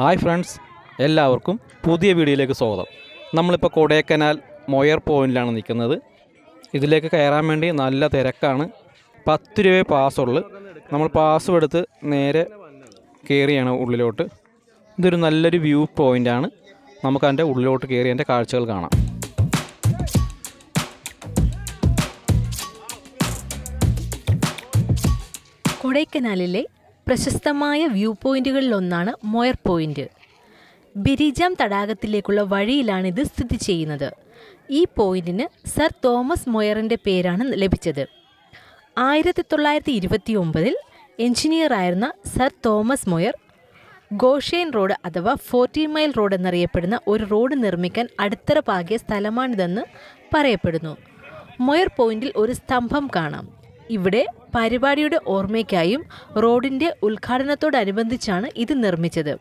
Hi friends എല്ലാവർക്കും പുതിയ വീഡിയോയിലേക്ക് സ്വാഗതം. നമ്മളിപ്പോൾ കൊടൈക്കനാൽ മൊയർ പോയിന്റിലാണ് നിൽക്കുന്നത്. ഇതിലേക്ക് കയറാൻ വേണ്ടി നല്ല തിരക്കാണ്. പത്ത് രൂപയെ പാസ്സുള്ളു നമ്മൾ പാസ്സും എടുത്ത് നേരെ കയറിയാണ് ഉള്ളിലോട്ട്. ഇതൊരു നല്ലൊരു വ്യൂ പോയിന്റാണ് നമുക്ക് അതിന്റെ ഉള്ളിലോട്ട് കയറി അതിന്റെ കാഴ്ചകൾ കാണാം. കൊടൈക്കനാലിലെ പ്രശസ്തമായ വ്യൂ പോയിന്റുകളിലൊന്നാണ് മൊയർ പോയിന്റ്. ബെരിജാം തടാകത്തിലേക്കുള്ള വഴിയിലാണിത് സ്ഥിതി ചെയ്യുന്നത്. ഈ പോയിന്റിന് സർ തോമസ് മൊയറിന്റെ പേരാണ് ലഭിച്ചത്. ആയിരത്തി തൊള്ളായിരത്തി ഇരുപത്തി ഒമ്പതിൽ എഞ്ചിനീയറായിരുന്ന sir Thomas Moir Goschen road അഥവാ ഫോർട്ടി മൈൽ റോഡ് എന്നറിയപ്പെടുന്ന ഒരു റോഡ് നിർമ്മിക്കാൻ അടിത്തറ പാകിയ സ്ഥലമാണിതെന്ന് പറയപ്പെടുന്നു. മൊയർ പോയിന്റിൽ ഒരു സ്തംഭം കാണാം. ഇവിടെ പരിപാടിയുടെ ഓർമ്മയ്ക്കായും റോഡിന്റെ ഉദ്ഘാടനത്തോടനുബന്ധിച്ചാണ് ഇത് നിർമ്മിച്ചത്.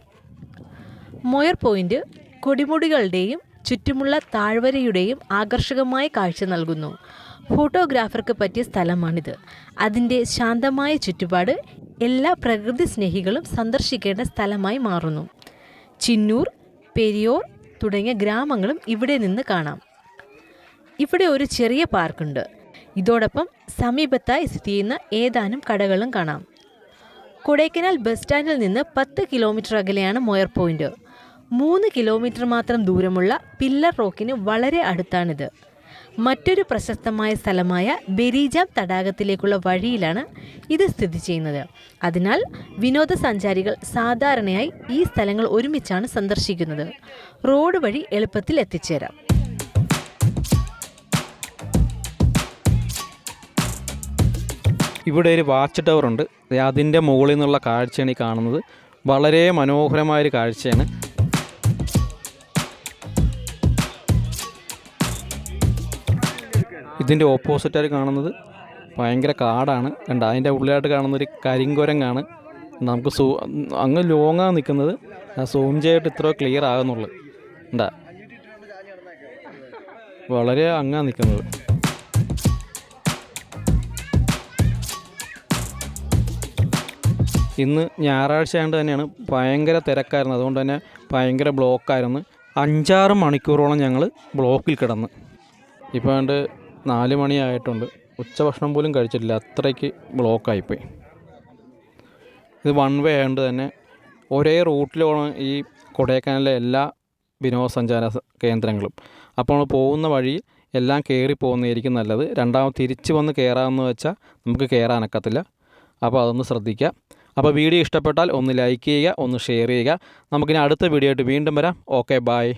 മൊയർ പോയിന്റ് കൊടിമുടികളുടെയും ചുറ്റുമുള്ള താഴ്വരയുടെയും ആകർഷകമായ കാഴ്ച നൽകുന്നു. ഫോട്ടോഗ്രാഫർക്ക് പറ്റിയ സ്ഥലമാണിത്. അതിന്റെ ശാന്തമായ ചുറ്റുപാട് എല്ലാ പ്രകൃതി സ്നേഹികളും സന്ദർശിക്കേണ്ട സ്ഥലമായി മാറുന്നു. ചിന്നൂർ പെരിയോർ തുടങ്ങിയ ഗ്രാമങ്ങളും ഇവിടെ നിന്ന് കാണാം. ഇവിടെ ഒരു ചെറിയ പാർക്കുണ്ട്. ഇതോടൊപ്പം സമീപത്തായി സ്ഥിതി ചെയ്യുന്ന ഏതാനും കടകളും കാണാം. കൊടൈക്കനാൽ ബസ് സ്റ്റാൻഡിൽ നിന്ന് പത്ത് കിലോമീറ്റർ അകലെയാണ് മൊയർ പോയിന്റ്. മൂന്ന് കിലോമീറ്റർ മാത്രം ദൂരമുള്ള പില്ലർ റോക്കിന് വളരെ അടുത്താണിത്. മറ്റൊരു പ്രശസ്തമായ സ്ഥലമായ ബെരീജാം തടാകത്തിലേക്കുള്ള വഴിയിലാണ് ഇത് സ്ഥിതി ചെയ്യുന്നത്. അതിനാൽ വിനോദസഞ്ചാരികൾ സാധാരണയായി ഈ സ്ഥലങ്ങൾ ഒരുമിച്ചാണ് സന്ദർശിക്കുന്നത്. റോഡ് വഴി എളുപ്പത്തിൽ എത്തിച്ചേരാം. ഇവിടെ ഒരു വാച്ച് ടവർ ഉണ്ട്. അതിന്റെ മുകളിൽ നിന്നുള്ള കാഴ്ചയാണ് ഈ കാണുന്നത്. വളരെ മനോഹരമായൊരു കാഴ്ചയാണ്. ഇതിന്റെ ഓപ്പോസിറ്റായിട്ട് കാണുന്നത് ഭയങ്കര കാടാണ്. കണ്ട? അതിന്റെ ഉള്ളിലായിട്ട് കാണുന്ന ഒരു കരിങ്കുരങ്ങാണ്. നമുക്ക് സൂ അങ്ങ് ലോങ്ങാണ് നിൽക്കുന്നത്. സൂം ചെയ്തിട്ട് ഇത്ര ക്ലിയർ ആകുന്നുള്ളൂ. ഉണ്ടാ വളരെ അങ്ങാണ് നിൽക്കുന്നത്. ഇന്ന് ഞായറാഴ്ച ആയതുകൊണ്ട് തന്നെയാണ് ഭയങ്കര തിരക്കായിരുന്നു. അതുകൊണ്ട് തന്നെ ഭയങ്കര ബ്ലോക്കായിരുന്നു. അഞ്ചാറ് മണിക്കൂറോളം ഞങ്ങൾ ബ്ലോക്കിൽ കിടന്ന്. ഇപ്പോൾ കണ്ട് നാല് മണിയായിട്ടുണ്ട് ഉച്ചഭക്ഷണം പോലും കഴിച്ചിട്ടില്ല. അത്രയ്ക്ക് ബ്ലോക്കായിപ്പോയി. ഇത് വൺ വേ ആയതുകൊണ്ട് തന്നെ ഒരേ റൂട്ടിലാണ് ഈ കൊടൈക്കനാലിലെ എല്ലാ വിനോദസഞ്ചാര കേന്ദ്രങ്ങളും. അപ്പോൾ നമ്മൾ പോകുന്ന വഴി എല്ലാം കയറി പോകുന്നതായിരിക്കും നല്ലത്. രണ്ടാമത് തിരിച്ച് വന്ന് കയറാമെന്ന് വെച്ചാൽ നമുക്ക് കയറാനൊക്കത്തില്ല അപ്പോൾ അതൊന്ന് ശ്രദ്ധിക്കുക അപ്പോൾ വീഡിയോ ഇഷ്ടപ്പെട്ടാൽ ഒന്ന് ലൈക്ക് ചെയ്യുക ഒന്ന് ഷെയർ ചെയ്യുക. നമുക്കിനി അടുത്ത വീഡിയോ ആയിട്ട് വീണ്ടും വരാം. Okay bye